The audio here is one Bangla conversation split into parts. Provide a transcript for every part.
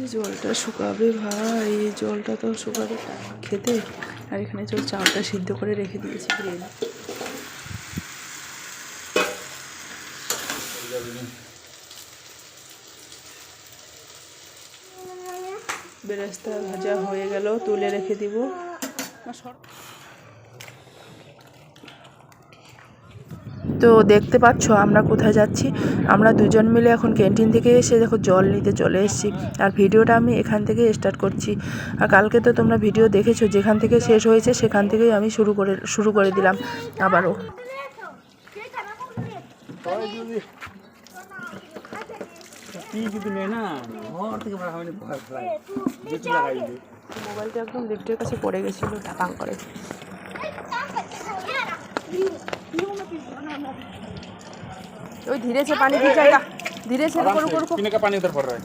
যে জলটা শুকাবে ভাই, এই জলটা তো শুকাবে খেতে। আর এখানে চল চালটা সিদ্ধ করে রেখে দিয়েছি বেরেস্তা ভাজা হয়ে গেল, তুলে রেখে দিব আর সর- তো দেখতে পাচ্ছ আমরা কোথায় যাচ্ছি আমরা দুজন মিলে এখন ক্যান্টিন থেকে এসে দেখো জল নিতে চলে এসেছি আর ভিডিওটা আমি এখান থেকে স্টার্ট করছি আর কালকে তো তোমরা ভিডিও দেখেছ যেখান থেকে শেষ হয়েছে সেখান থেকেই আমি শুরু করে শুরু করে দিলাম আবারও মোবাইলটা একদম লিফটের কাছে পড়ে গেছিল টাপাং করে ওই ধীরে সে পানি দিয়ে জায়গা ধীরে সে রুকো রুকো রুকো पीने का पानी उधर पड़ रहा है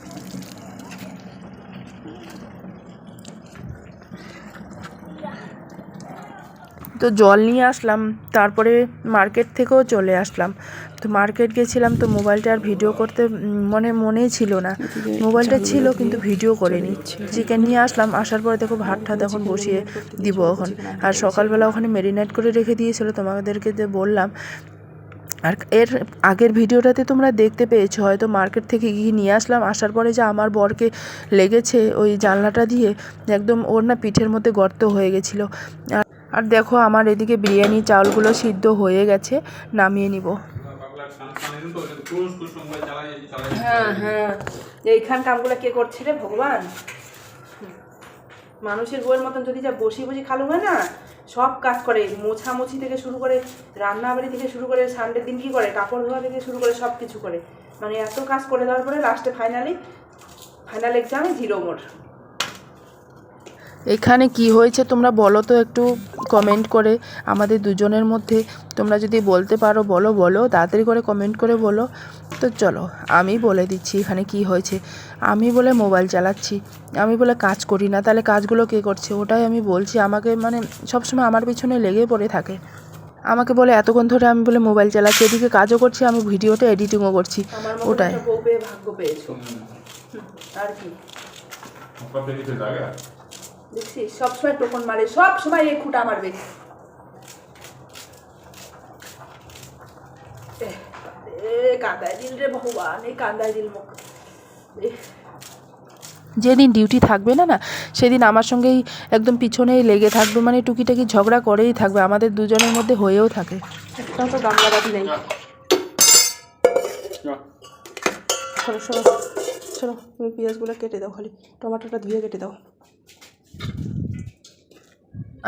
তো জল নিয়ে আসলাম তারপরে মার্কেট থেকেও চলে আসলাম তো মার্কেট গেছিলাম তো মোবাইলটা আর ভিডিও করতে উম, মনে মনেই ছিল না মোবাইলটা ছিল কিন্তু ভিডিও করিনি চিকেন নিয়ে আসলাম আসার পরে দেখো ভাতটা তখন বসিয়ে দিব এখন আর সকালবেলা ওখানে মেরিনেট করে রেখে দিয়েছিল তোমাদেরকে যে বললাম আর এর আগের ভিডিওটাতে তোমরা দেখতে পেয়েছ, হয়তো মার্কেট থেকে গিয়ে নিয়ে আসলাম, আসার পরে যে আমার বরকে লেগেছে ওই জানলাটা দিয়ে, একদম ওর না পিঠের মধ্যে গর্ত হয়ে গেছিল। আর আর দেখো আমার এদিকে বিরিয়ানি চাউলগুলো সিদ্ধ হয়ে গেছে, নামিয়ে নিব। হ্যাঁ হ্যাঁ। এইখান কে করছে রে ভগবান? মানুষের বউয়ের মতন যদি যা বসি বসি খালু হয় না সব কাজ করে, মোছামুছি থেকে শুরু করে, রান্নাবাড়ি থেকে শুরু করে সানডের দিন কি করে, কাপড় ধোয়া থেকে শুরু করে সব কিছু করে। মানে এত কাজ করে দেওয়ার পরে লাস্টে ফাইনালি ফাইনাল এক্সামে জিরো মোড। এখানে কি হয়েছে তোমরা বলো তো একটু কমেন্ট করে আমাদের দুজনের মধ্যে। তোমরা যদি বলতে পারো বলো বলো তাড়াতাড়ি করে কমেন্ট করে বলো। তো চলো আমি বলে দিচ্ছি এখানে কি হয়েছে। আমি বলে মোবাইল চালাচ্ছি আমি বলে কাজ করি না। তাহলে কাজগুলো কে করছে? ওটাই আমি বলছি। আমাকে মানে সবসময় আমার পিছনে লেগে পড়ে থাকে। আমাকে বলে এতক্ষণ ধরে আমি বলে মোবাইল চালাচ্ছি এদিকে কাজও করছি আমি ভিডিওটা এডিটিংও করছি। ওটাই। ভাগ্য পেয়েছ। আর কি। দেখছি সবসময় টোকন মারে এই খুঁটা মারবে। যেদিন ডিউটি থাকবে না না সেদিন আমার সঙ্গেই একদম পিছনেই লেগে থাকবে মানে টুকিটাকি ঝগড়া করেই থাকবে আমাদের দুজনের মধ্যে হয়েও থাকে। চলো চলো চলো পেঁয়াজগুলো কেটে দাও খালি টমাটোটা ধুয়ে কেটে দাও।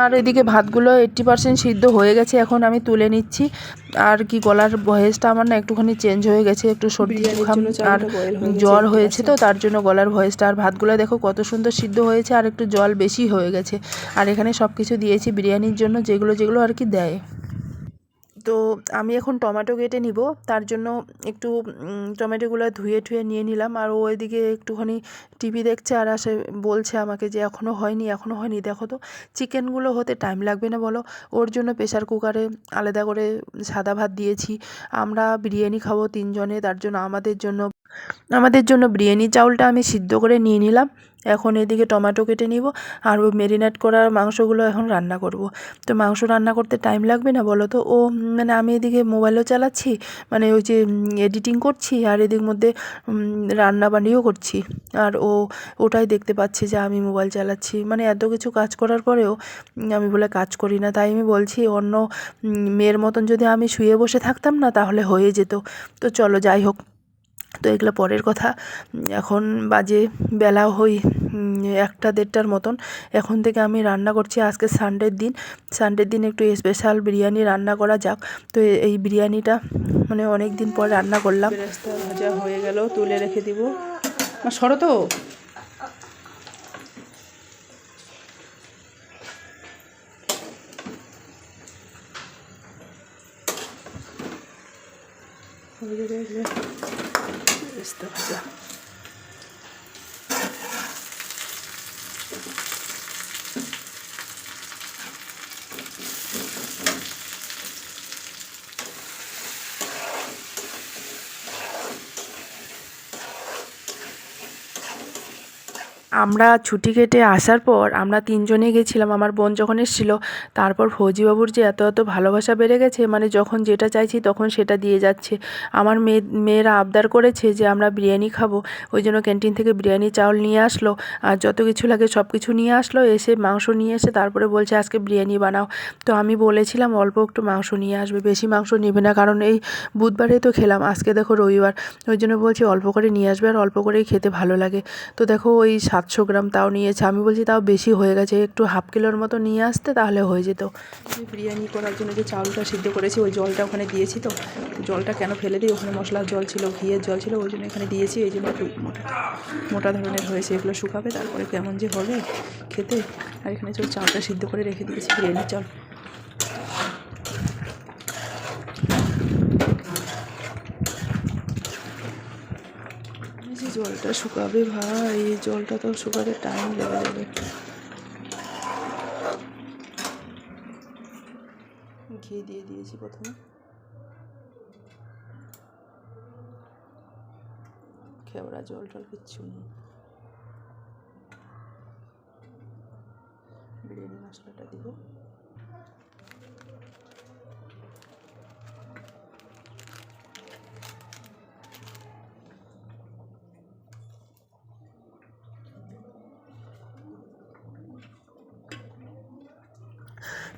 আর এদিকে ভাতগুলো এইট্টি পারসেন্ট সিদ্ধ হয়ে গেছে এখন আমি তুলে নিচ্ছি। আর কি গলার ভয়েসটা আমার না একটুখানি চেঞ্জ হয়ে গেছে একটু সর্দি জুখাম আর জল হয়েছে তো তার জন্য গলার ভয়েসটা। আর ভাতগুলো দেখো কত সুন্দর সিদ্ধ হয়েছে আর একটু জল বেশি হয়ে গেছে। আর এখানে সব কিছু দিয়েছি বিরিয়ানির জন্য যেগুলো যেগুলো আর কি দেয়। তো আমি এখন টমেটো কেটে নিব। তার জন্য একটু টমেটোগুলো ধুয়ে ঠুয়ে নিয়ে নিলাম। আর ওইদিকে একটুখানি টিভি দেখছে আর আসে বলছে আমাকে যে এখনও হয়নি এখনও হয়নি। দেখো তো, চিকেনগুলো হতে টাইম লাগবে না বলো। ওর জন্য প্রেশার কুকারে আলাদা করে সাদা ভাত দিয়েছি। আমরা বিরিয়ানি খাব তিনজনে, তার জন্য আমাদের জন্য আমাদের জন্য বিরিয়ানি চাউলটা আমি সিদ্ধ করে নিয়ে নিলাম। এখন এদিকে টমেটো কেটে নিব আর ওই মেরিনেট করা মাংসগুলো এখন রান্না করব। তো মাংস রান্না করতে টাইম লাগবে না বলো তো? ও মানে আমি এদিকে মোবাইলও চালাচ্ছি মানে ওই যে এডিটিং করছি আর এদিক মধ্যে রান্না বান্নিও করছি। আর ও, ওটাই দেখতে পাচ্ছি যে আমি মোবাইল চালাচ্ছি। মানে এত কিছু কাজ করার পরেও আমি বলে কাজ করি না। তাই আমি বলছি অন্য মেয়ের মতন যদি আমি শুয়ে বসে থাকতাম না তাহলে হয়ে যেত। তো চলো যাই হোক। তো এগুলো পরের কথা। এখন বাজে বেলা হই একটা দেড়টার মতন। এখন থেকে আমি রান্না করছি আজকে সানডের দিন। সানডের দিন একটু স্পেশাল বিরিয়ানি রান্না করা যাক। তো এই বিরিয়ানিটা মানে অনেক দিন পর রান্না করলাম। ভাজা হয়ে গেল, তুলে রেখে দিব। সরো তো বেরেস্তা ভাজা আমরা ছুটি কেটে আসার পর আমরা তিনজনে গেছিলাম। আমার বোন যখন এসেছিল, তারপর ফৌজিবাবুর যে এত এত ভালোবাসা বেড়ে গেছে মানে যখন যেটা চাইছি তখন সেটা দিয়ে যাচ্ছে। আমার মেয়ে মেয়েরা আবদার করেছে যে আমরা বিরিয়ানি খাব। ওই জন্য ক্যান্টিন থেকে বিরিয়ানি, চাউল নিয়ে আসলো। আর যত কিছু লাগে সব কিছু নিয়ে আসলো। এসে মাংস নিয়ে এসে তারপরে বলছে, আজকে বিরিয়ানি বানাও। তো আমি বলেছিলাম, অল্প একটু মাংস নিয়ে আসবে, বেশি মাংস নেবে না। কারণ এই বুধবারে তো খেলাম, আজকে দেখো রবিবার। ওই জন্য বলছি, অল্প করে নিয়ে আসবে আর অল্প করেই খেতে ভালো লাগে। তো দেখো ওই সাতশো গ্রাম তাও নিয়েছে। আমি বলছি, তাও বেশি হয়ে গেছে। একটু হাফ কিলোর মতো নিয়ে আসতে, তাহলে হয়ে যেত। বিরিয়ানি করার জন্য যে চাউলটা সিদ্ধ করেছি, ওই জলটা ওখানে দিয়েছি তো। জলটা কেন ফেলে দিই? ওখানে মশলার জল ছিল, ঘিয়ের জল ছিল, ওই জন্য এখানে দিয়েছি। এই জন্য একটু মোটা ধরনের হয়েছে। এগুলো শুকাবে, তারপরে কেমন যে হবে খেতে। আর এখানে চাউলটা সিদ্ধ করে রেখে দিয়েছি, বিরিয়ানির চাল জলটা শুকাবে ভাই, এই জলটা তো শুকাতে টাইম লেগে যাবে। ঘি দিয়ে দিয়েছি প্রথমে। খেবড়া জল টল কিচ্ছু নেই। বিরিয়ানি মশলাটা দিব।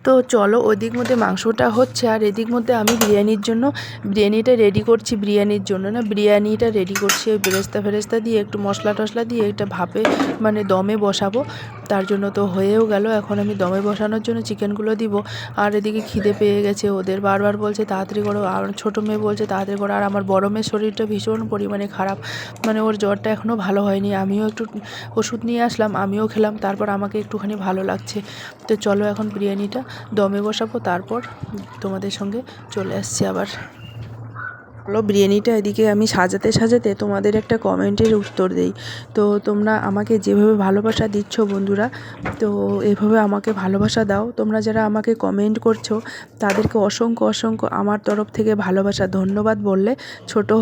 তো চলো ওদিক মধ্যে মাংসটা হচ্ছে, আর এদিক মধ্যে আমি বিরিয়ানির জন্য, বিরিয়ানিটা রেডি করছি, বিরিয়ানির জন্য না, বিরিয়ানিটা রেডি করছি ওই বেরেস্তা ফেরেস্তা দিয়ে, একটু মশলা টশলা দিয়ে একটা ভাপে মানে দমে বসাবো। তার জন্য তো হয়েও গেল। এখন আমি দমে বসানোর জন্য চিকেনগুলো দিব। আর এদিকে খিদে পেয়ে গেছে। ওদের বারবার বলছে, তাড়াতাড়ি করো। আর ছোটো মেয়ে বলছে, তাড়াতাড়ি করো। আর আমার বড় মেয়ের শরীরটা ভীষণ পরিমাণে খারাপ। মানে ওর জ্বরটা এখনও ভালো হয়নি। আমিও একটু ওষুধ নিয়ে আসলাম, আমিও খেলাম। তারপর আমাকে একটুখানি ভালো লাগছে। তো চলো এখন বিরিয়ানিটা দমে বসাবো। তারপর তোমাদের সঙ্গে চলে আসছি আবার। হলো বিরিয়ানিটা এদিকে আমি সাজাতে সাজাতে তোমাদের একটা কমেন্টের উত্তর দেই। তো তোমরা আমাকে যেভাবে ভালোবাসা দিচ্ছ বন্ধুরা তো এভাবে আমাকে ভালোবাসা দাও। তোমরা যারা আমাকে কমেন্ট করছ তাদেরকে অসংখ্য অসংখ্য আমার তরফ থেকে ভালোবাসা। ধন্যবাদ বললে ছোটো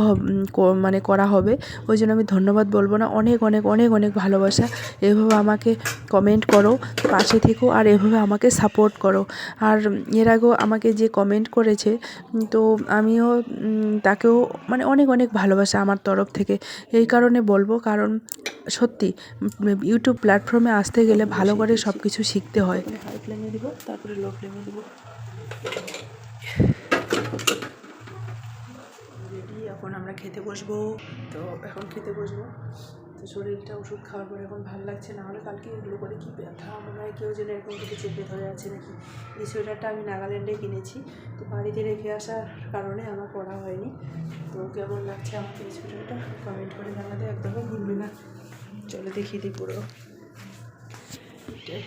মানে করা হবে। ওই জন্য আমি ধন্যবাদ বলব না অনেক অনেক অনেক অনেক ভালোবাসা। এভাবে আমাকে কমেন্ট করো পাশে থেকো আর এভাবে আমাকে সাপোর্ট করো। আর এর আগেও আমাকে যে কমেন্ট করেছে তো আমিও উম, তাকেও মানে অনেক অনেক ভালোবাসা আমার তরফ থেকে। এই কারণে বলব, কারণ সত্যি, ইউটিউব প্ল্যাটফর্মে আসতে গেলে ভালো করে সব কিছু শিখতে হয়। হাই ফ্লেমে দিব তারপরে লো ফ্লেমে দিব এখন আমরা খেতে বসবো। তো এখন খেতে বসবো। তো শরীরটা ওষুধ খাওয়ার পরে এখন ভালো লাগছে না। হলে কালকে এগুলো করে কী ব্যথা? মনে হয় কেউ যেন এরকম কিছু চেপে ধরে আছে নাকি? এই সোয়েটারটা আমি নাগাল্যান্ডে কিনেছি। তো বাড়িতে রেখে আসার কারণে আমার পড়া হয়নি। তো কেমন লাগছে আমাকে এই সোয়েটারটা? কমেন্ট করে জানাতে একদমই ভুলবে না। চলো দেখিয়ে দিই পুরো। এটাই।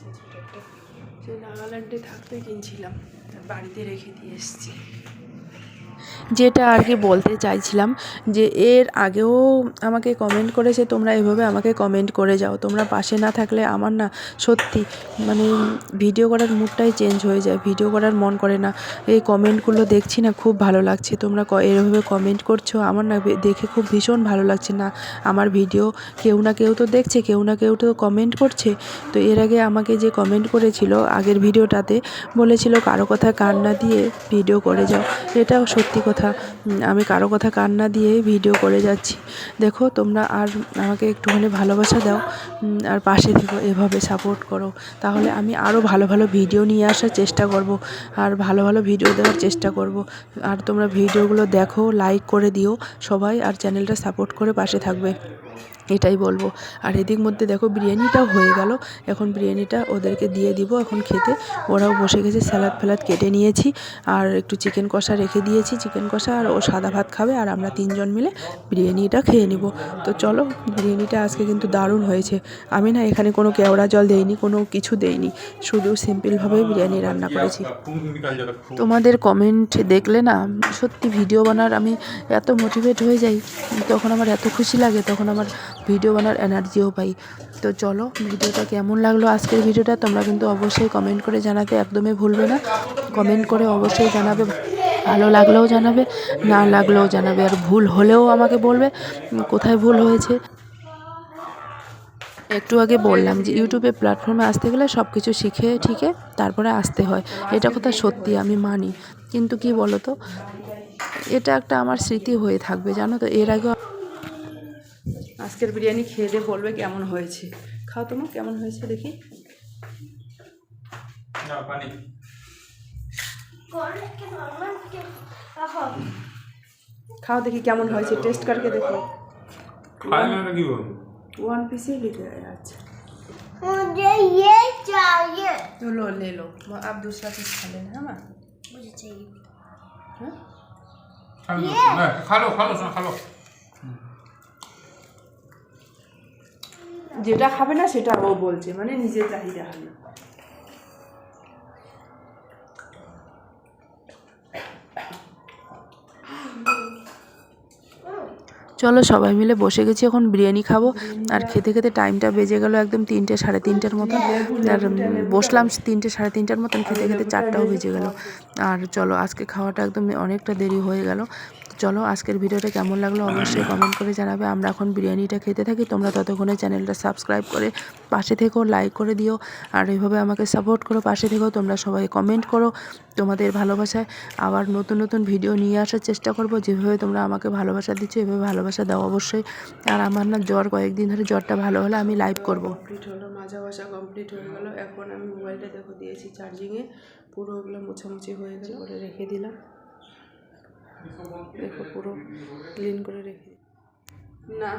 সোয়েটারটা সেই নাগাল্যান্ডে থাকতে কিনছিলাম। বাড়িতে রেখে দিয়ে এসেছি। যেটা আর কি বলতে চাইছিলাম যে এর আগেও আমাকে কমেন্ট করেছে, তোমরা এভাবে আমাকে কমেন্ট করে যাও। তোমরা পাশে না থাকলে আমার না সত্যি মানে ভিডিও করার মুডটাই চেঞ্জ হয়ে যায় ভিডিও করার মন করে না। এই কমেন্টগুলো দেখছি না, খুব ভালো লাগছে। তোমরা এভাবে কমেন্ট করছ, আমার না দেখে খুব ভীষণ ভালো লাগছে না। আমার ভিডিও কেউ না কেউ তো দেখছে, কেউ না কেউ তো কমেন্ট করছে। তো এর আগে আমাকে যে কমেন্ট করেছিল আগের ভিডিওটাতে বলেছিল কারও কথা কান না দিয়ে ভিডিও করে যাও। এটাও সত্যি কথা আমি কারও কথা কান না দিয়ে ভিডিও করে যাচ্ছি। দেখো, তোমরা আর আমাকে একটুখানি ভালোবাসা দাও আর পাশে থেকো, এভাবে সাপোর্ট করো। তাহলে আমি আরও ভালো ভালো ভিডিও নিয়ে আসার চেষ্টা করব, আর ভালো ভালো ভিডিও দেওয়ার চেষ্টা করব। আর তোমরা ভিডিওগুলো দেখো লাইক করে দিও সবাই, আর চ্যানেলটা সাপোর্ট করে পাশে থাকবে। এটাই বলব। আর এদিক মধ্যে দেখো বিরিয়ানিটাও হয়ে গেল। এখন বিরিয়ানিটা ওদেরকে দিয়ে দিব এখন খেতে। ওরাও বসে গেছে, স্যালাদ ফ্যালাদ কেটে নিয়েছি। আর একটু চিকেন কষা রেখে দিয়েছি, চিকেন কষা, আর ও সাদা ভাত খাবে, আর আমরা তিনজন মিলে বিরিয়ানিটা খেয়ে নিব। তো চলো, বিরিয়ানিটা আজকে কিন্তু দারুণ হয়েছে। আমি না এখানে কোনো কেওড়া জল দেইনি, কোনো কিছু দেইনি। শুধু সিম্পলভাবে বিরিয়ানি রান্না করেছি। তোমাদের কমেন্ট দেখলে না, সত্যি ভিডিও বানার আমি এত মোটিভেট হয়ে যাই। তখন আমার এত খুশি লাগে, তখন আমার ভিডিও বানার এনার্জিও পাই। তো চলো ভিডিওটা কেমন লাগল আজকের ভিডিওটা তোমরা কিন্তু অবশ্যই কমেন্ট করে জানাতে একদমই ভুলবে না। কমেন্ট করে অবশ্যই জানাবে, ভালো লাগলেও জানাবে, না লাগলেও জানাবে। আর ভুল হলেও আমাকে বলবে, কোথায় ভুল হয়েছে। একটু আগে বললাম যে ইউটিউবে প্ল্যাটফর্মে আসতে গেলে সব কিছু শিখে ঠিকে তারপরে আসতে হয়। এটা কথা সত্যি, আমি মানি। কিন্তু কি বলো তো এটা একটা আমার স্মৃতি হয়ে থাকবে, জানো তো? এর আগেও আজকের বিরিয়ানি খেয়ে দিয়ে বলবে কেমন হয়েছে খাও তোমার কেমন হয়েছে দেখি খাও দেখি কেমন হয়েছে টেস্ট করকে দেখো ওয়ান পিসই लेके आया अच्छा मुझे ये चाहिए तो लो ले लो आप दूसरा पीस खा लेना है ना मुझे चाहिए हाँ? খা লো খা লো শোনা যেটা খাবে না সেটা ও বলছে মানে নিজের চাহিদা। হবে চলো সবাই মিলে বসে গেছি, এখন বিরিয়ানি খাব। আর খেতে খেতে টাইমটা বেজে গেল একদম তিনটে, সাড়ে তিনটের মতন আর বসলাম তিনটে, সাড়ে তিনটার মতন, খেতে খেতে চারটাও বেজে গেল। আর চলো, আজকে খাওয়াটা একদম অনেকটা দেরি হয়ে গেল। চলো, আজকের ভিডিওটা কেমন লাগল অবশ্যই কমেন্ট করে জানাবে। আমরা এখন বিরিয়ানিটা খেতে থাকি, তোমরা ততক্ষণে চ্যানেলটা সাবস্ক্রাইব করে পাশে থেকেও লাইক করে দিও। আর এইভাবে আমাকে সাপোর্ট করো, পাশে থেকেও তোমরা সবাই কমেন্ট করো। তোমাদের ভালোবাসায় আবার নতুন নতুন ভিডিও নিয়ে আসার চেষ্টা করব। যেভাবে তোমরা আমাকে ভালোবাসা দিচ্ছ, এভাবে ভালোবাসা দাও অবশ্যই। আর আমার না জ্বর, কয়েকদিন ধরে জ্বরটা ভালো হলে আমি লাইভ করব। কমপ্লিট হলো, মাজা বাসা কমপ্লিট হয়ে গেল। এখন আমি মোবাইলটা দেখো, দিয়েছি চার্জিংয়ে পুরো ওগুলো মোছামুছি হয়ে গেল। করে রেখে দিলাম। দেখো, পুরো ক্লিন করে রেখে না।